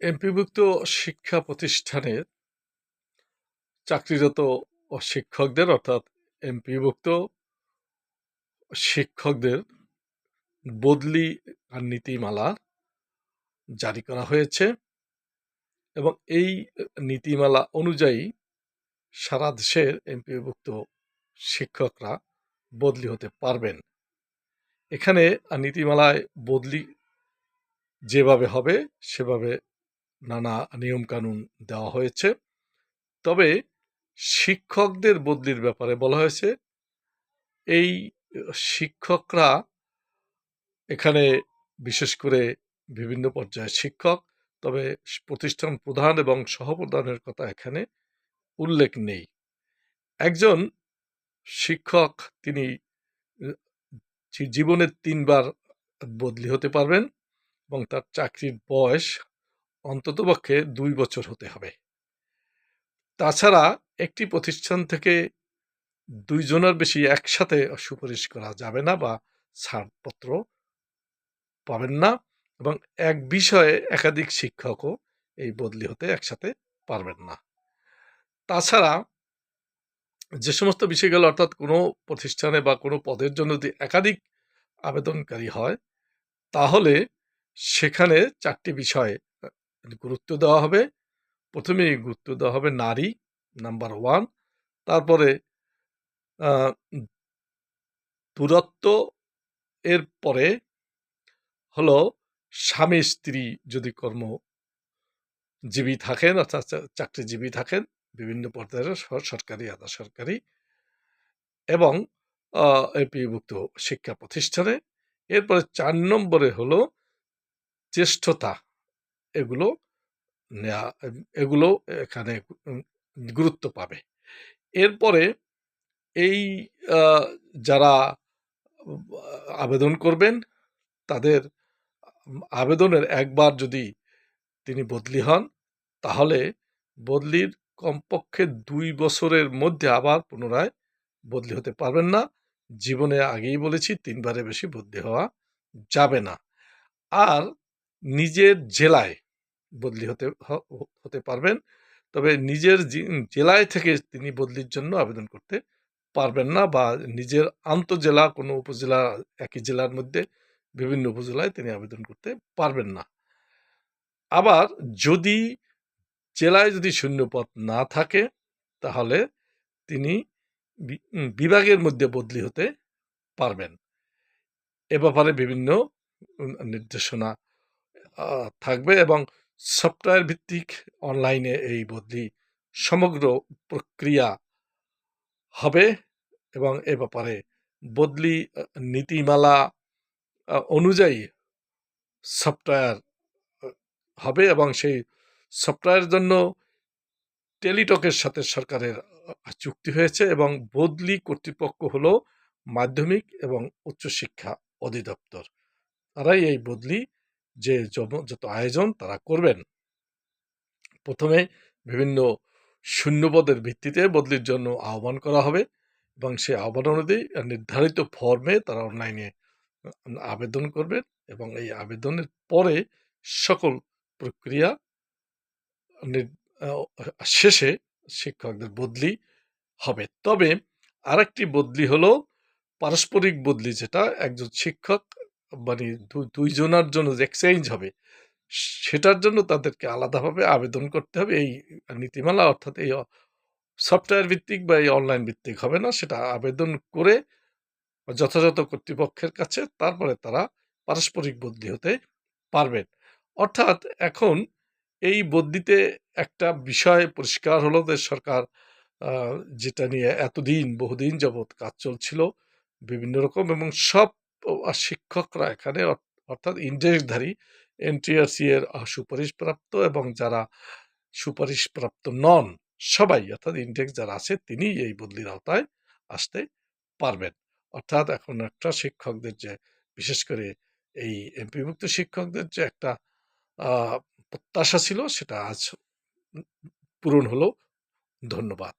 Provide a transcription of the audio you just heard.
এমপিভুক্ত শিক্ষা প্রতিষ্ঠানের চাকরিরত শিক্ষকদের, অর্থাৎ এমপিভুক্ত শিক্ষকদের বদলি আর নীতিমালা জারি করা হয়েছে এবং এই নীতিমালা অনুযায়ী সারা দেশের এমপিভুক্ত শিক্ষকরা বদলি হতে পারবেন। এখানে নীতিমালায় বদলি যেভাবে হবে, সেভাবে নানা নিয়মকানুন দেওয়া হয়েছে। তবে শিক্ষকদের বদলির ব্যাপারে বলা হয়েছে, এই শিক্ষকরা এখানে বিশেষ করে বিভিন্ন পর্যায়ের শিক্ষক, তবে প্রতিষ্ঠান প্রধান এবং সহপ্রধানের কথা এখানে উল্লেখ নেই। একজন শিক্ষক, তিনি জীবনের তিনবার বদলি হতে পারবেন এবং তার চাকরির বয়স অন্ততপক্ষে দুই বছর হতে হবে। তাছাড়া একটি প্রতিষ্ঠান থেকে দুইজনের বেশি একসাথে সুপারিশ করা যাবে না বা ছাড়পত্র পাবেন না এবং এক বিষয়ে একাধিক শিক্ষকও এই বদলি হতে একসাথে পারবেন না। তাছাড়া যে সমস্ত বিষয়গুলো অর্থাৎ কোনো প্রতিষ্ঠানে বা কোনো পদের জন্য যদি একাধিক আবেদনকারী হয়, তাহলে সেখানে চারটি বিষয় গুরুত্ব দেওয়া হবে। প্রথমেই গুরুত্ব দেওয়া হবে নারী, নাম্বার ওয়ান। তারপরে দূরত্ব, এর পরে হলো স্বামী, স্ত্রী যদি কর্মজীবী থাকেন, অর্থাৎ চাকরিজীবী থাকেন, বিভিন্ন পর্যায়ের সরকারি, আধা সরকারি এবং এপিভুক্ত শিক্ষা প্রতিষ্ঠানে। এরপরে চার নম্বরে হলো জ্যেষ্ঠতা। এগুলো নেয়া, এগুলো এখানে গুরুত্ব পাবে। এরপরে এই যারা আবেদন করবেন, তাদের আবেদনের একবার যদি তিনি বদলি হন, তাহলে বদলির কমপক্ষে দুই বছরের মধ্যে আবার পুনরায় বদলি হতে পারবেন না। জীবনে আগেই বলেছি, তিনবারের বেশি বদলি হওয়া যাবে না। আর নিজের জেলায় বদলি হতে হতে পারবেন। তবে নিজের জেলায় থেকে তিনি বদলির জন্য আবেদন করতে পারবেন না বা নিজের আন্তজেলা, কোনো উপজেলা, একই জেলার মধ্যে বিভিন্ন উপজেলায় তিনি আবেদন করতে পারবেন না। আবার যদি জেলায় যদি শূন্যপদ না থাকে, তাহলে তিনি বিভাগের মধ্যে বদলি হতে পারবেন। এ ব্যাপারে বিভিন্ন নির্দেশনা থাকবে এবং সফটওয়্যার ভিত্তিক অনলাইনে এই বদলি সমগ্র প্রক্রিয়া হবে এবং এ ব্যাপারে বদলি নীতিমালা অনুযায়ী সফটওয়্যার হবে এবং সেই সফটওয়্যারের জন্য টেলিটকের সাথে সরকারের চুক্তি হয়েছে এবং বদলি কর্তৃপক্ষ হলো মাধ্যমিক এবং উচ্চশিক্ষা অধিদপ্তর। তারাই এই বদলি যে যত আয়োজন তারা করবেন। প্রথমে বিভিন্ন শূন্যপদের ভিত্তিতে বদলির জন্য আহ্বান করা হবে এবং সেই আহ্বান অনুযায়ী নির্ধারিত ফর্মে তারা অনলাইনে আবেদন করবেন এবং এই আবেদনের পরে সকল প্রক্রিয়া শেষে শিক্ষকদের বদলি হবে। তবে আরেকটি বদলি হলো পারস্পরিক বদলি যেটা একজন শিক্ষক মানে দুইজনার জন্য যে এক্সচেঞ্জ হবে, সেটার জন্য তাদেরকে আলাদাভাবে আবেদন করতে হবে। এই নীতিমালা অর্থাৎ এই সফটওয়্যার ভিত্তিক বা এই অনলাইন ভিত্তিক হবে না, সেটা আবেদন করে যথাযথ কর্তৃপক্ষের কাছে তারপরে তারা পারস্পরিক বদলি হতে পারবেন। অর্থাৎ এখন এই বদলিতে একটা বিষয় পরিষ্কার হলো যে সরকার যেটা নিয়ে এতদিন বহুদিন যাবৎ কাজ চলছিল, বিভিন্ন রকম এবং সব শিক্ষকরা এখানে অর্থাৎ ইন্ডেক্সধারী এনটিআরসি এর সুপারিশপ্রাপ্ত এবং যারা সুপারিশপ্রাপ্ত নন, সবাই অর্থাৎ ইন্ডেক্স যারা আছে তিনি এই বদলির আওতায় আসতে পারবেন। অর্থাৎ এখন একটা শিক্ষকদের যে, বিশেষ করে এই এমপিভুক্ত শিক্ষকদের যে একটা প্রত্যাশা ছিল সেটা আজ পূরণ হলো। ধন্যবাদ।